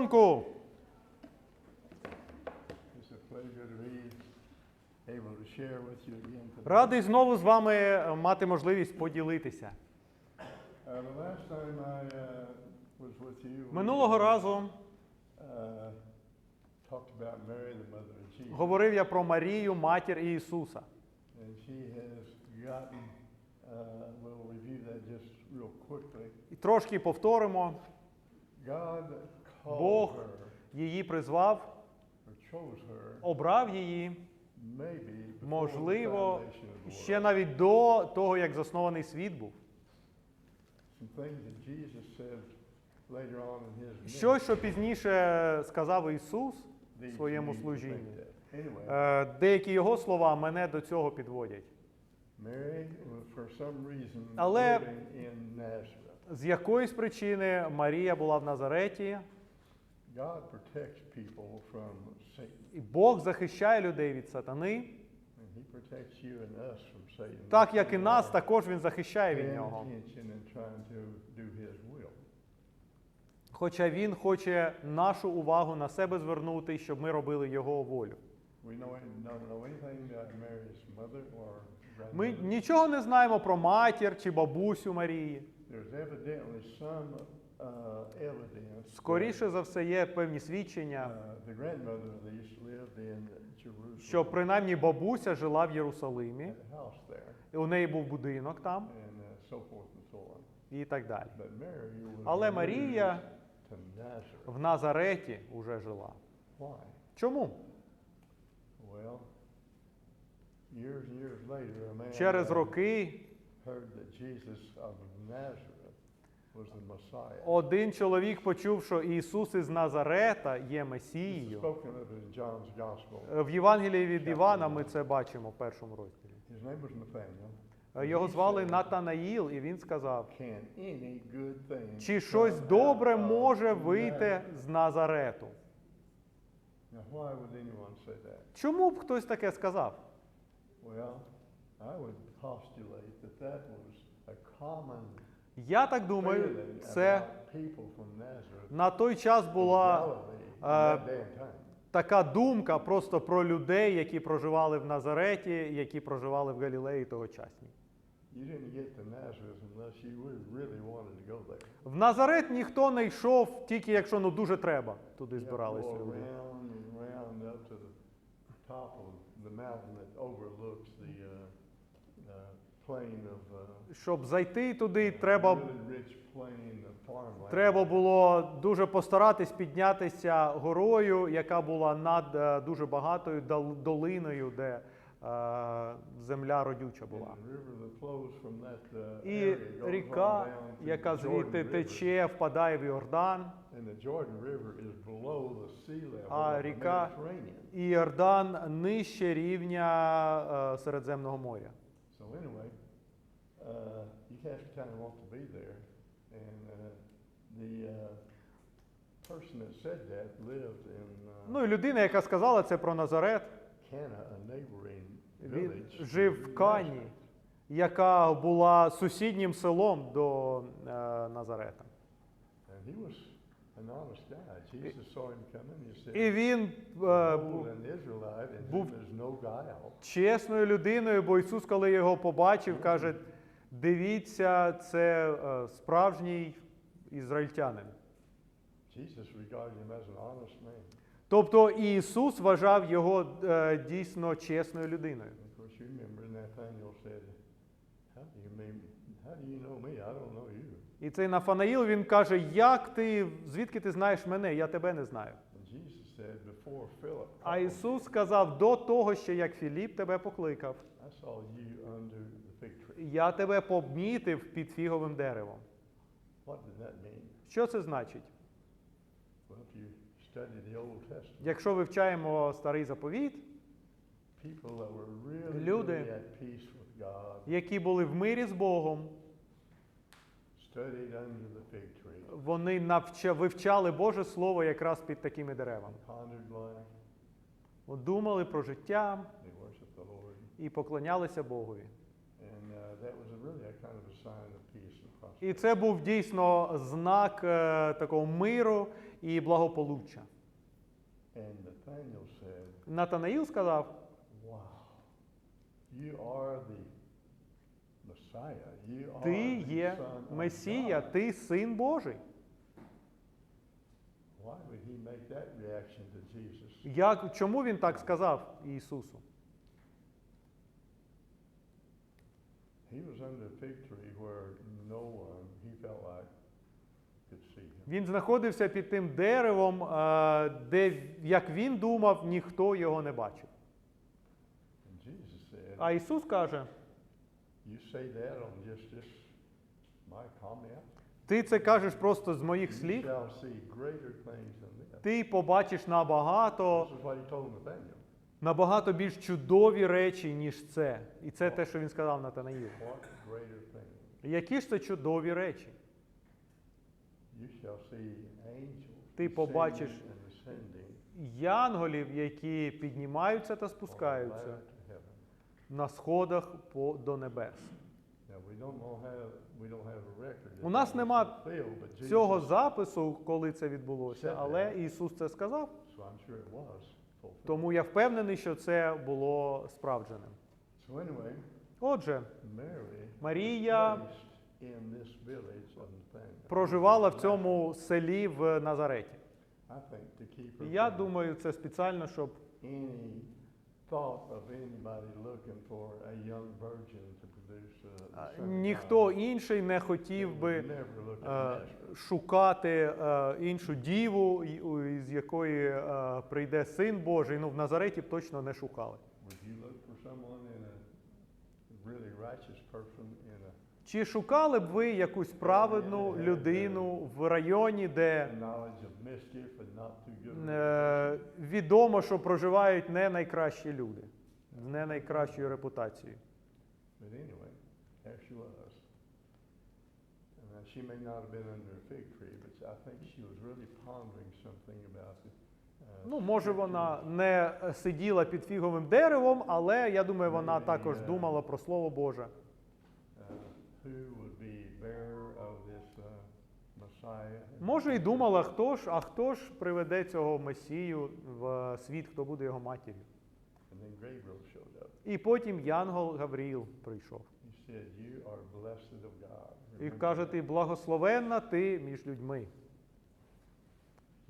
ранку! Радий знову з вами е, мати можливість поділитися. Uh, uh, Минулого разу uh, говорив я про Марію, матір Ісуса. Uh. І трошки повторимо. Бог її призвав, обрав її, можливо, ще навіть до того, як заснований світ був. Щось, що пізніше сказав Ісус в своєму служінні. Е, Деякі його слова мене до цього підводять. Але-. З якоїсь причини Марія була в Назареті, God protects people from Satan, і Бог захищає людей від сатани, and He protects you and us from Satan. так як і нас, також Він захищає від нього. attention and trying to do His will. Хоча Він хоче нашу увагу на себе звернути, щоб ми робили Його волю. We know, don't know anything about Mary's mother or Ми grandmother. нічого не знаємо про матір чи бабусю Марії. There's evidently some uh, Скоріше за все, є певні свідчення, uh, що принаймні бабуся жила в Єрусалимі, і у неї був будинок там uh, і так далі. Але Марія в Назареті вже жила. Чому? Через uh, один чоловік почув, що Ісус із Назарета є Месією. Е, В Євангелії від Івана ми це бачимо в першому розділі. Е, Його звали Натанаїл, і він сказав: чи щось добре може вийти з Назарету? Чому б хтось таке сказав? Well, I would postulate that that was a common Я так думаю, це на той час була uh, time. така думка просто про людей, які проживали в Назареті, які проживали в Галілеї тогочасні. You didn't get to Nazareth unless you really- really wanted to go there. В Назарет ніхто не йшов, тільки якщо ну дуже треба. Туди збиралися люди. the uh, uh, plain of uh, Щоб зайти туди, треба, треба було дуже постаратись піднятися горою, яка була над е, дуже багатою дол- долиною, де е, земля родюча була. uh, І ріка, яка звідти тече, впадає в Йордан, А ріка- Mediterranean. і Йордан нижче рівня е, Середземного моря. So anyway, uh, you have to kind of want to be there. And uh, the uh, person that said that lived in uh, Ну і людина, яка сказала це про Назарет, Cana, a neighboring він village. жив в Кані, яка була сусіднім селом до е, Назарета. And he was an honest guy. Jesus saw him coming. He said, І він е, Behold, був an Israelite, in був- whom is no guile. чесною людиною, бо Ісус, коли його побачив, каже: дивіться, це е, справжній ізраїльтянин. Jesus regarded him as an honest man. Тобто Ісус вважав його е, дійсно чесною людиною. And of course, you remember Nathaniel said, how do you mean, how do you know me? I don't know you. І цей Нафанаїл він каже: Як ти, звідки ти знаєш мене? Я тебе не знаю. And Jesus said, before Philip А called, Ісус сказав до того, ще як Філіп тебе покликав. I saw you under the fig tree. Я тебе помітив під фіговим деревом. What did that mean? Що це значить? Well, if you study the Old Testament, Якщо вивчаємо старий заповіт, people that were really, Люди. really at peace with God які були в мирі з Богом, studied under the fig tree, вони навча, вивчали Боже Слово якраз під такими деревами. pondered life, Думали про життя they worshiped the Lord. і поклонялися Богові. І це був дійсно знак е, такого миру і благополуччя. Натанаїл сказав: Ти є Месія, ти син Божий. Як, чому він так сказав Ісусу? He was under a fig tree where no one, he felt like, could see him. Він знаходився під тим деревом, е, де, як він думав, ніхто його не бачив. And Jesus said, А Ісус каже: You say that on just this, my comment? ти це кажеш просто з моїх You слів, shall see greater things than this. ти побачиш набагато, This is what he told Nathaniel. Набагато більш чудові речі, ніж це. І це те, що він сказав Натанаїлу. Які ж це чудові речі? Ти побачиш Янголів, які піднімаються та спускаються на сходах по, до небес. У нас нема Цього запису, коли це відбулося, але Ісус це сказав. Тому я впевнений, що це було справдженим. Отже, Марія проживала в цьому селі в Назареті. Я думаю, це спеціально, щоб ніхто інший не хотів би е, шукати е, іншу діву, із якої е, прийде син Божий. Ну, в Назареті б точно не шукали. Чи шукали б ви якусь праведну людину в районі, де відомо, що проживають не найкращі люди з не найкращою репутацією. There she was. And uh, she may not have been under a fig tree, but I think she was really pondering something about uh, Ну, може, вона не сиділа під фіговим деревом, але я думаю, вона також думала про Слово Боже. Uh, uh? Може, і думала, хто ж, а хто ж приведе цього Месію в світ, хто буде його матір'ю. І потім Янгол Гавріїл прийшов. Said, "You are blessed of God." І Remember каже, ти благословенна ти між людьми.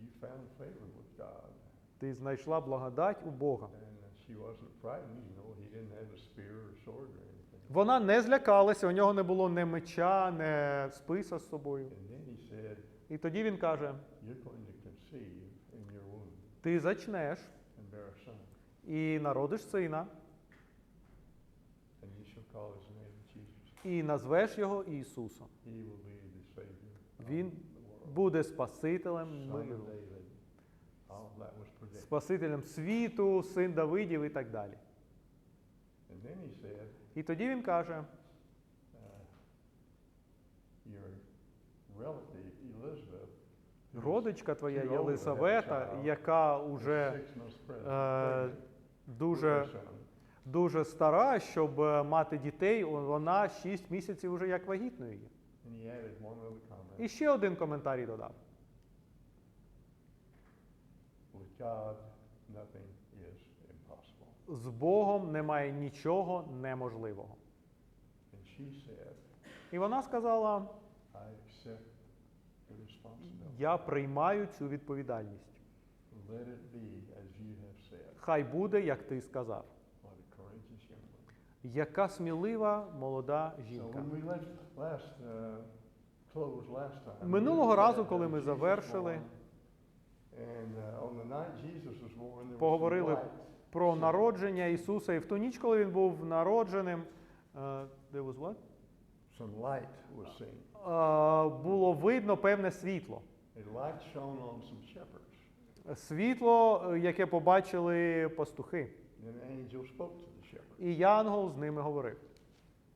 You found favor with God. Ти знайшла благодать у Бога. And uh, she wasn't frightened, you know, he didn't have a spear or sword or anything. Вона не злякалася, у нього не було ні меча, ні списа з собою. And then he said, І тоді він каже: You're going to conceive in your womb Ти зачнеш і народиш сина, and you shall call his. І назвеш його Ісусом. Він. Буде Спасителем миру. Спасителем світу, син Давидів і так далі. І тоді він каже: uh, родичка твоя Єлисавета, яка уже е, дуже. Дуже стара, щоб е, мати дітей, вона 6 місяців уже як вагітною є. І ще один коментарій додав. З Богом немає нічого неможливого. І вона сказала. Я приймаю цю відповідальність. Хай буде, як ти сказав. What a courageous young woman. Яка смілива молода жінка. uh. Минулого разу, коли ми завершили, uh, Поговорили. Про народження Ісуса. І в ту ніч, коли він був народженим, е, there was what? Some light was seen. Е, було видно певне світло. A light shone on some shepherds. Світло, е, яке побачили пастухи. Then an angel spoke to the shepherds. І Янгол з ними говорив.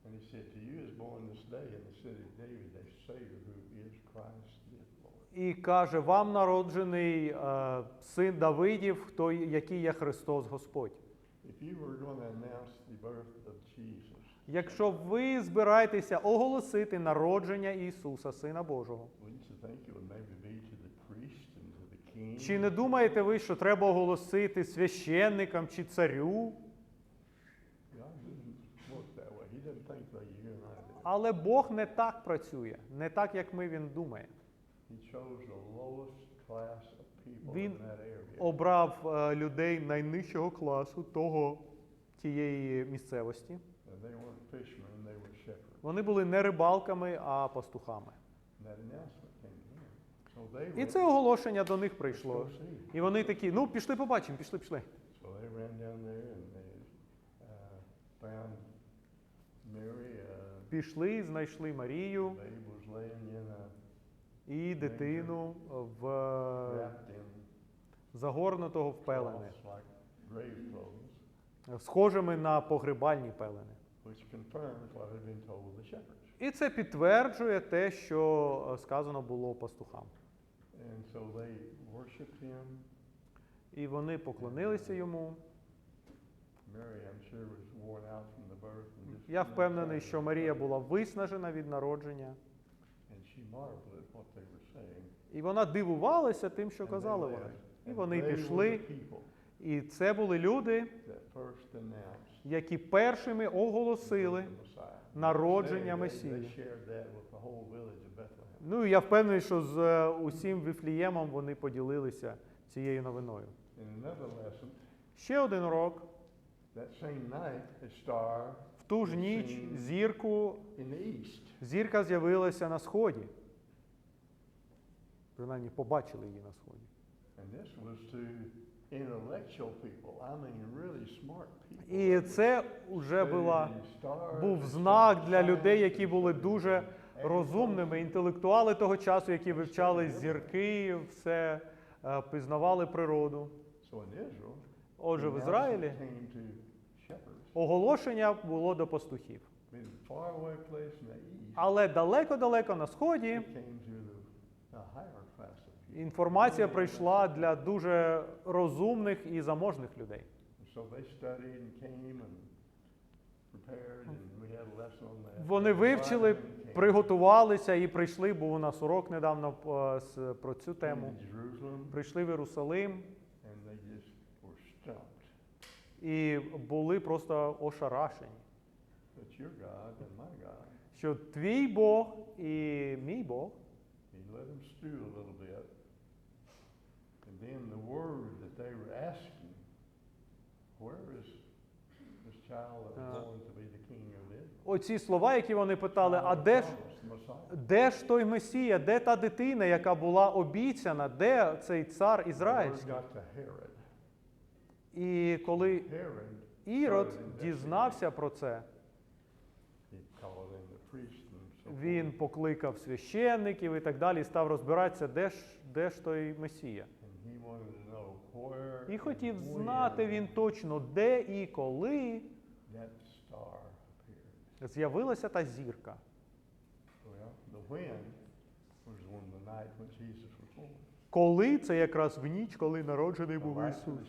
And he said, To you is born this day in the city of David a Savior who is Christ the Lord. І каже: вам народжений е, син Давидів, хто, який є Христос Господь. If you were going to announce the birth of Jesus, Якщо ви збираєтеся оголосити народження Ісуса, Сина Божого, wouldn't you think it would maybe be to the priest and to king. Чи не думаєте ви, що треба оголосити священникам чи царю? God doesn't work that way. He doesn't think like you and I do. Але Бог не так працює, не так, як ми він думає. Він. Обрав е, людей найнижчого класу того тієї місцевості. Вони були не рибалками, а пастухами. І це оголошення до них прийшло. І вони такі, ну пішли побачимо, пішли, пішли. So they ran down there and they uh, found Mary. Пішли, знайшли Марію і дитину в загорнутого в пелени, схожими на погребальні пелени. І це підтверджує те, що е, сказано було пастухам. І вони poклонилися йому. Я впевнений, що Марія була виснажена від народження, і вона дивувалася тим, що казали вони. І вони пішли. І це були люди, які першими оголосили народження Месії. Ну і я впевнений, що з е, усім Віфліємом вони поділилися цією новиною. Ще один урок. В ту ж ніч зірку, зірка з'явилася на сході. Принаймні побачили її на сході. І це вже була, був знак для людей, які були дуже розумними, інтелектуали того часу, які вивчали зірки, все е, пізнавали природу. Отже, в Ізраїлі оголошення було до пастухів. Але далеко-далеко на сході інформація прийшла для дуже розумних і заможних людей. Вони вивчили, приготувалися і прийшли, був у нас урок недавно е, про цю тему. Прийшли в Єрусалим and they just were stumped. І були просто ошарашені, But your God and my God, що твій Бог і мій Бог He let them stew a little bit. And then the word that they were asking, where is this child that was Uh, born to be the king of Israel? оці слова, які вони питали, а де ж, де ж той Месія, де та дитина, яка була обіцяна, де цей цар ізраїльський? І коли Ірод дізнався про це, він покликав священників і так далі, і став розбиратися, де ж, де ж той Месія. І хотів знати він точно, де і коли з'явилася та зірка. Коли це якраз в ніч, коли народжений був Ісус.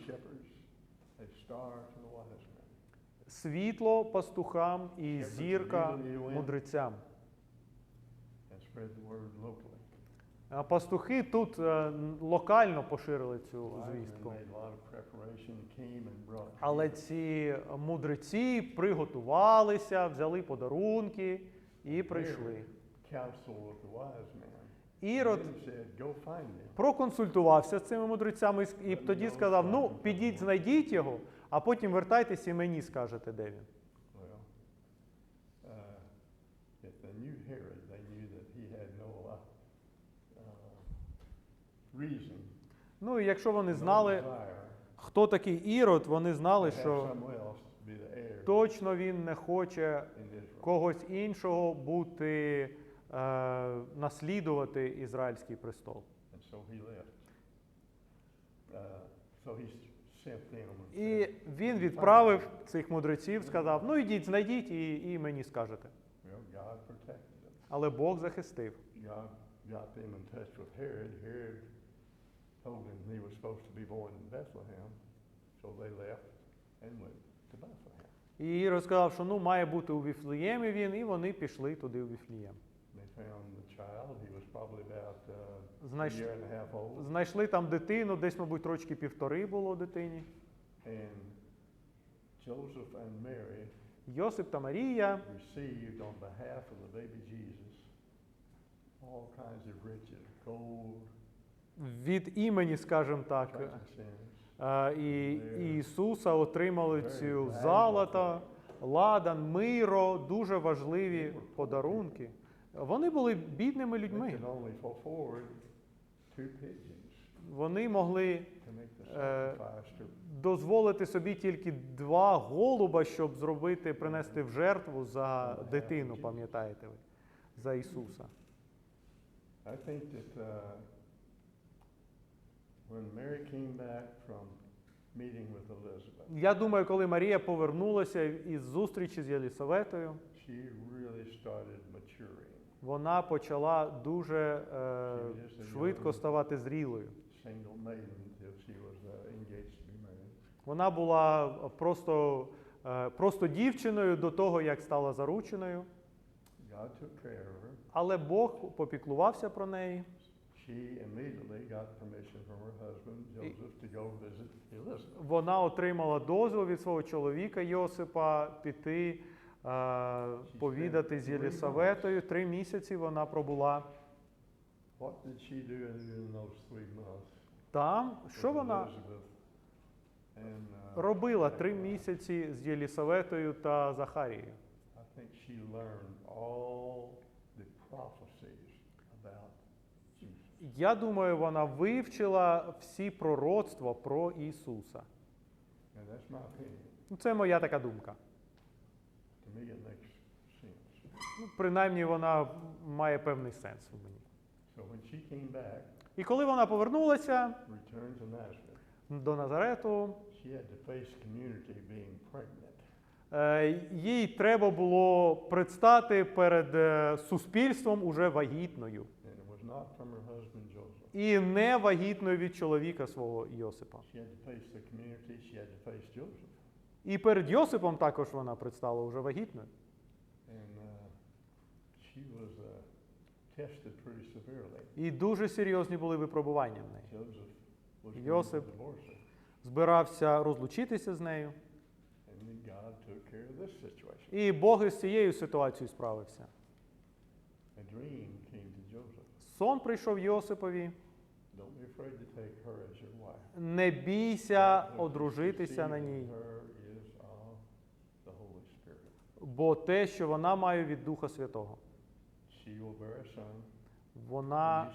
Світло пастухам і зірка мудрецям. А пастухи тут е, локально поширили цю звістку. Але ці мудреці приготувалися, взяли подарунки і прийшли. Ірод проконсультувався з цими мудрецями і тоді сказав: ну, підіть, знайдіть його, а потім вертайтеся і мені скажете, де він. Uh, uh, uh, Ну і якщо вони знали, хто такий Ірод, вони знали, що точно він не хоче когось іншого бути, е, наслідувати ізраїльський престол. So he left. Uh, so he І він відправив цих мудреців, сказав: ну ідіть, знайдіть і, і мені скажете. Але Бог захистив. І Ірод що ну має бути у Віфліємі він, і вони пішли туди у Віфлієм. They found the child. He was probably about uh, Знайш... year and a half old, Знайшли там дитину, десь, мабуть, рочки півтори було дитині. and Joseph and Mary Йосип та Марія received on behalf of the baby Jesus all kinds of riches, gold, від імені, скажімо так, frankincense, е, і і Ісуса отримали цю золото, ладан, миро, дуже важливі подарунки. Вони були бідними They людьми. could only afford two pigeons Вони могли to дозволити собі тільки два голуба, щоб зробити, принести в жертву за дитину, пам'ятаєте ви, за Ісуса. I think that uh, when Mary came back from meeting with Elizabeth, Я думаю, коли Марія повернулася із зустрічі з Єлісаветою, she really started. Вона почала дуже е, швидко ставати зрілою. Вона була просто, е, просто дівчиною до того, як стала зарученою, але Бог попіклувався про неї. Вона отримала дозвіл від свого чоловіка Йосипа піти е, повідати з Єлісаветою. Три місяці вона пробула там. Що вона and, uh, робила три місяці з Єлісаветою та Захарією? Я думаю, вона вивчила всі пророцтва про Ісуса. Ну, Це моя така думка. It makes sense. Ну, принаймні, вона має певний сенс у мені. So when she came back, І коли вона повернулася returned to Nazareth, до Назарету, she had to face community being pregnant. Е, Їй треба було предстати перед е, суспільством уже вагітною. And it was not from her husband Joseph. І не вагітною від чоловіка свого Йосипа. She had to face the community, she had to face Joseph. І перед Йосипом також вона предстала вже вагітною. Uh, uh. І дуже серйозні були випробування в неї. Her. Збирався розлучитися з нею, і Бог із цією ситуацією справився. Сон прийшов Йосипові. Не бійся одружитися на ній, Her is of the Holy Spirit. Бо те, що вона має від Духа Святого, вона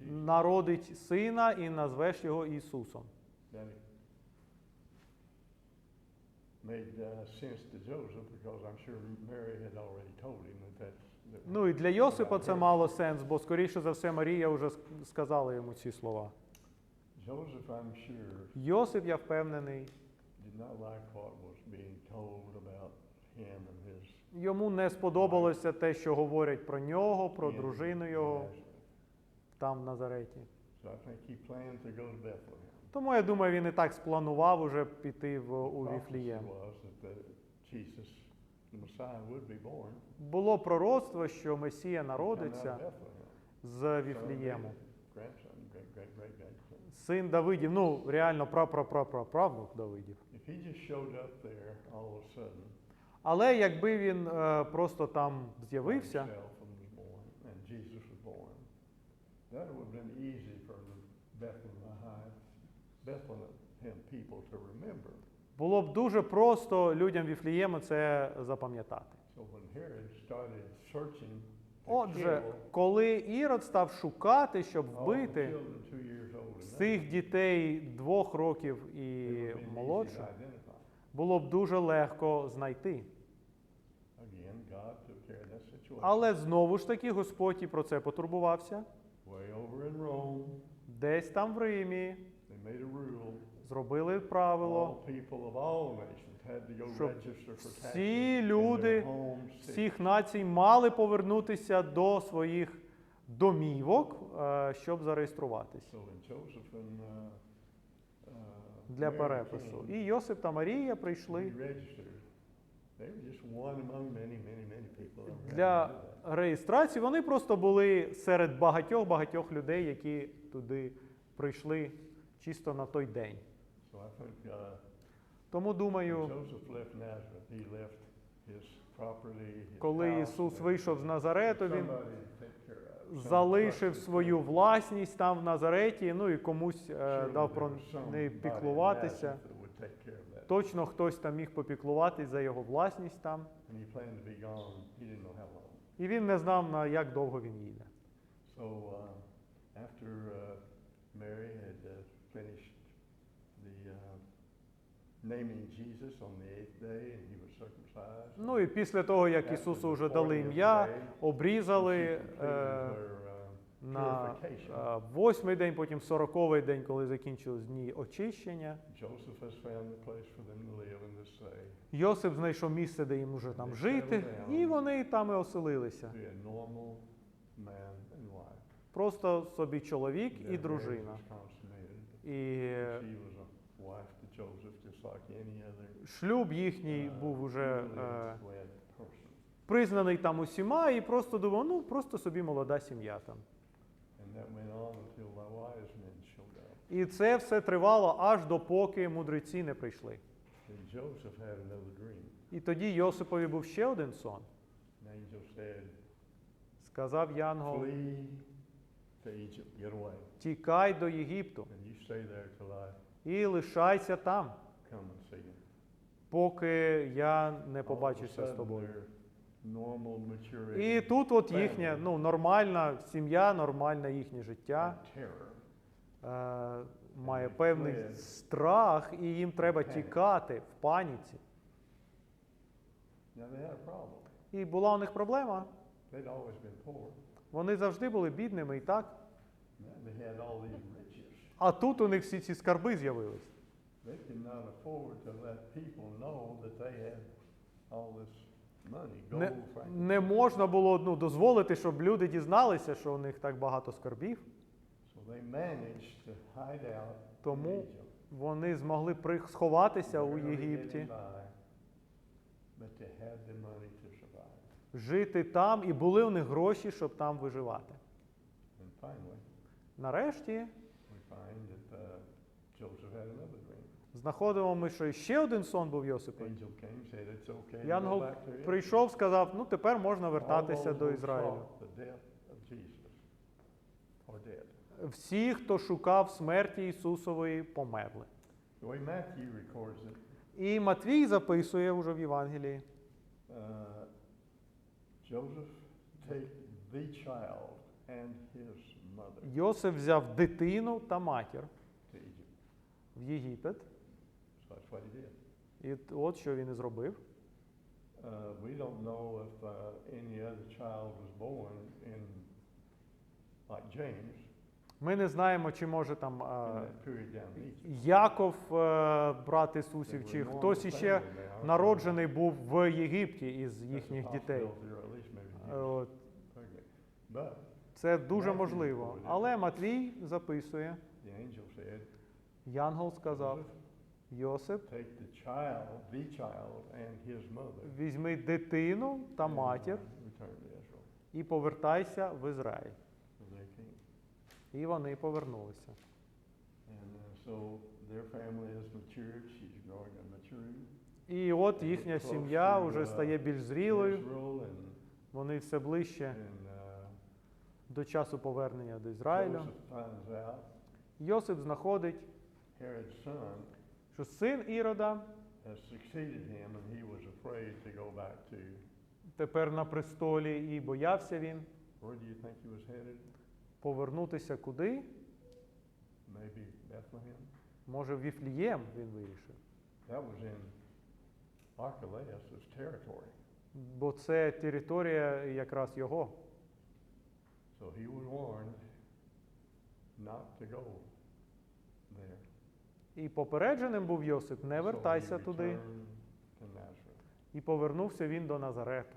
народить сина і назвеш його Ісусом. Uh, Ну і для Йосипа це мало сенс, бо скоріше за все Марія вже сказала йому ці слова. Йосип, я впевнений, йому не сподобалося те, що говорять про нього, про дружину його там в Назареті. Тому я думаю, він і так спланував уже піти в у Віфлієм. Було пророцтво, що Месія народиться з Віфлієму. Син Давидів, ну реально Давидів. He just showed Але якби він е, просто там з'явився, було б дуже просто людям Віфлієму це запам'ятати. Отже, коли Ірод став шукати, щоб вбити цих дітей двох років і молодших. Було б дуже легко знайти. Але знову ж таки Господь і про це потурбувався. Десь там в Римі зробили правило. Щоб всі люди всіх націй мали повернутися до своїх домівок, е, щоб зареєструватись So when Joseph and uh, uh, для перепису. І Йосип та Марія прийшли. Для реєстрації вони просто були серед багатьох-багатьох людей, які туди прийшли чисто на той день. Тому думаю, коли Ісус вийшов з Назарету, він залишив свою власність там в Назареті, ну і комусь е, дав про неї піклуватися. Точно хтось там міг попіклуватись за його власність там. І він не знав, на як довго він їде. So uh, after uh, Mary had uh, finished the uh, naming Jesus on the eighth day and he. Ну і після того, як Ісусу вже дали ім'я, обрізали е, uh, на е, восьмий день, потім сороковий день, коли закінчились дні очищення. Йосип знайшов місце, де їм уже там жити, і вони там і оселилися. Просто собі чоловік і дружина. І She was a wife to Joseph, just like any other шлюб їхній uh, був уже е, person. признаний там усіма, і просто думав, ну просто собі молода сім'я там. І це все тривало аж допоки мудреці не прийшли. І тоді Йосипові був ще один сон. Сказав Янгол: тікай до Єгипту і лишайся там, come and see you. Поки я не побачуся з тобою. І тут от їхня ну, нормальна сім'я, нормальне їхнє життя е, має певний страх, і їм треба тікати в паніці. І була у них проблема. Вони завжди були бідними і так. А тут у них всі ці скарби з'явились. They could not afford to let people know that they had all this money, Не, gold, frankincense. не можна було ну, дозволити, щоб люди дізналися, що у них так багато скарбів. So they managed to hide out in Тому Egypt. вони змогли при- сховатися у Barely Єгипті, getting by, But they had the money to survive. жити там, і були у них гроші, щоб там виживати. And finally, Нарешті we find that uh, Joseph had another dream. Знаходимо ми, що ще один сон був go Янгол прийшов, сказав: ну тепер можна вертатися до Ізраїлю. Всі, хто шукав смерті Ісусової, померли. І Матвій записує уже в Євангелії. uh, Йосиф взяв дитину та матір в Єгипет. So that's what he did. І от що він і зробив. Uh, we don't know if uh, any other child was born in, like James, Ми не знаємо, чи може там. Яков, е, брат Ісусів, чи хтось іще народжений був в Єгипті із їхніх дітей. Е, Це дуже можливо. Але Матвій записує, Янгол сказав, Йосип, take the child, the child and his mother візьми дитину та and, uh, матір return to Israel. і повертайся в Ізраїль. So they came. І вони повернулися. And uh, so their family has matured. She's growing and maturing. І от їхня сім'я вже стає більш зрілою, Israel and, вони все ближче and uh, до часу повернення до Ізраїлю. Joseph finds out Йосип знаходить, Herod's son що син Ірода тепер на престолі, і боявся він повернутися куди? Maybe Bethlehem. Може, в Віфлієм він вирішив. That was in territory. Бо це територія якраз його. So he was warned not to go. І попередженим був Йосип, не вертайся туди. І повернувся він до Назарету.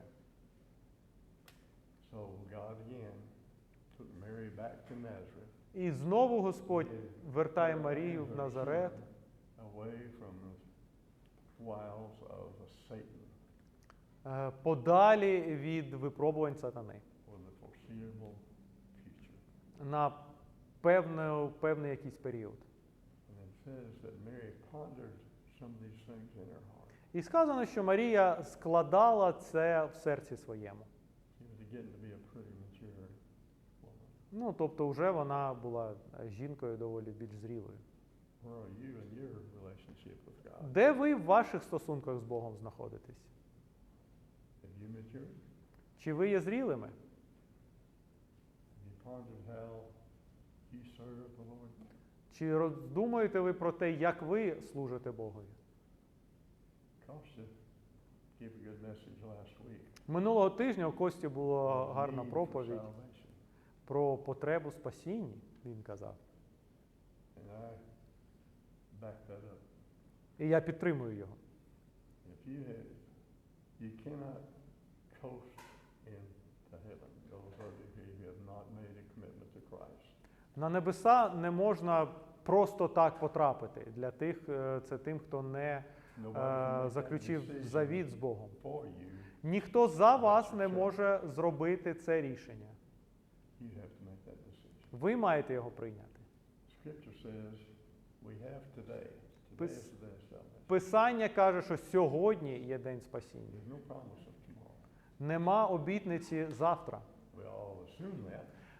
І знову Господь вертає Марію в Назарет е, подалі від випробувань сатани на певну, певний якийсь період. І сказано, що Марія складала це в серці своєму. Ну, тобто, вже вона була жінкою доволі більш зрілою. Де ви в ваших стосунках з Богом знаходитесь? Чи ви є зрілими? Чи роздумуєте ви про те, як ви служите Богові? Минулого тижня у Кості була гарна проповідь про потребу спасіння, він казав. І я підтримую його. На небеса не можна просто так потрапити. Для тих е, це тим, хто не е, заключив завіт з Богом. Ніхто за вас не може зробити це рішення. Ви маєте його прийняти. Пис-. Писання каже, що сьогодні є день спасіння. Нема обітниці завтра.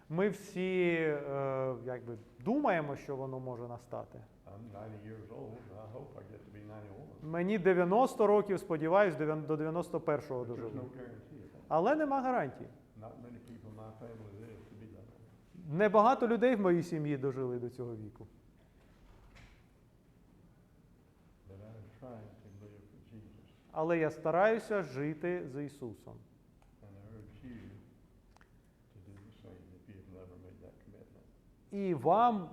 Ми всі е, якби думаємо, що воно може настати. I'm 90 years old, I hope I get to be 91. Мені 90 років, сподіваюсь, дев'ян- до 91-го But there's доживу. guarantee of that. Але нема гарантії. Not many people in my family live to be that old. Небагато людей в моїй сім'ї дожили до цього віку. But I'm trying to live for Jesus. Але я стараюся жити з Ісусом. And I urge you to do the same if you've never made that commitment. І вам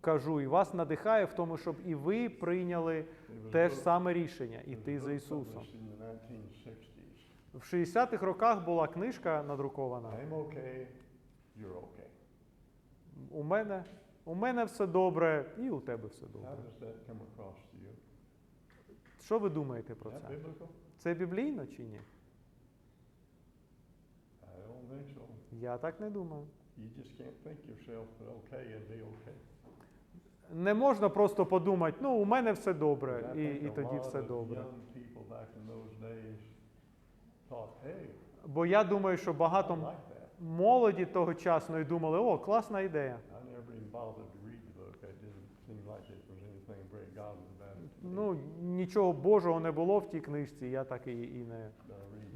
кажу, і вас надихає в тому, щоб і ви прийняли те ж саме рішення іти за Ісусом. published in the 1960s. В 60-х роках була книжка надрукована. Okay, you're okay. У мене, у мене все добре, і у тебе все добре. Що ви думаєте про це? Це біблійно чи ні? I don't think so. Я так не думаю. You just can't think yourself okay and be okay. Не можна просто подумати, ну у мене все добре, і, і тоді все добре. Бо я думаю, що багато молоді тогочасної думали, о, класна ідея. Ну, нічого Божого не було в тій книжці, я так і, і не,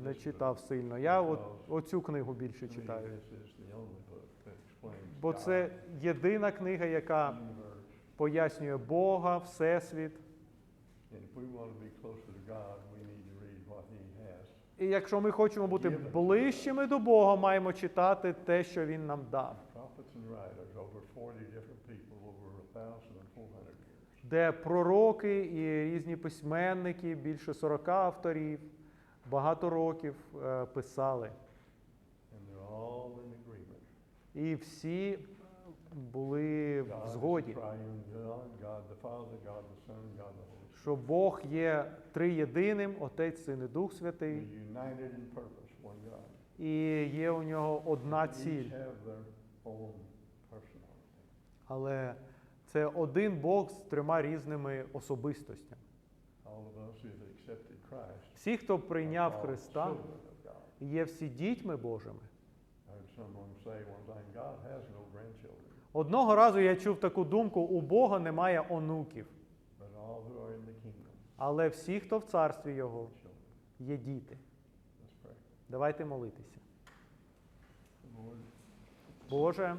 не читав сильно. Я от, оцю книгу більше читаю. This is the only book that explains Бо це єдина книга, яка пояснює Бога, Всесвіт. І якщо ми хочемо бути ближчими до Бога, маємо читати те, що Він нам дав. Prophets and writers, over 40 different people, over 1,400 years. де пророки і різні письменники, більше 40 авторів, багато років е, писали. And they're all in agreement. І всі були в згоді, що Бог є триєдиним, Отець, Син і Дух Святий, і є у нього одна ціль. Але це один Бог з трьома різними особистостями. Всі, хто прийняв Христа, є всі дітьми Божими. Одного разу я чув таку думку: у Бога немає онуків. Але всі, хто в царстві Його, є діти. Давайте молитися. Боже,